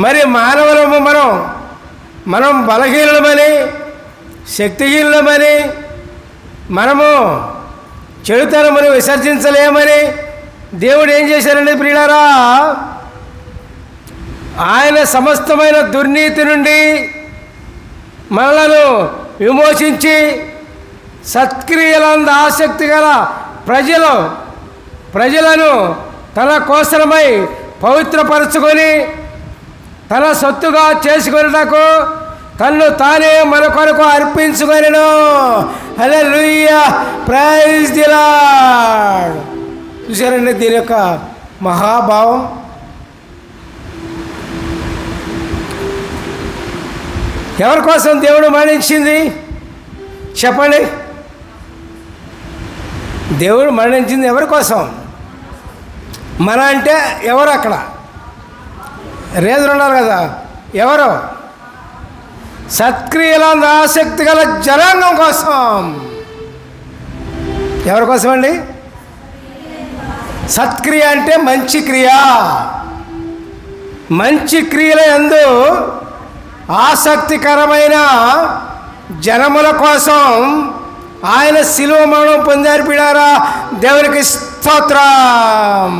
మరి మానవులము మనం మనం బలహీనమని శక్తిహీనమని మనము చెడుతనమును విసర్జించలేమని దేవుడు ఏం చేశారండి ప్రియులారా? ఆయన సమస్తమైన దుర్నీతి నుండి మనలను విమోచించి సత్క్రియలంద ఆసక్తి గల ప్రజలు ప్రజలను తన కోసమై పవిత్రపరచుకొని తన సొత్తుగా చేసుకొనుటకు తన్ను తానే మన కొరకు అర్పించుకొనను. అదే లుయ్య ప్రైజ్ దిలాడ్ చూసారండి దీని యొక్క మహాభావం? ఎవరి కోసం దేవుడు మరణించింది? చెప్పండి. దేవుడు మరణించింది ఎవరి కోసం? మన అంటే ఎవరు అక్కడ? రేదులు ఉన్నారు కదా. ఎవరు? సత్క్రియల ఆసక్తి గల జనాంగం కోసం. ఎవరి కోసం అండి సత్క్రియ అంటే మంచి క్రియ. మంచి క్రియల యందు ఆసక్తికరమైన జనముల కోసం ఆయన శిలువ మరణం పొందారు పిడారా దేవునికి స్తోత్రం.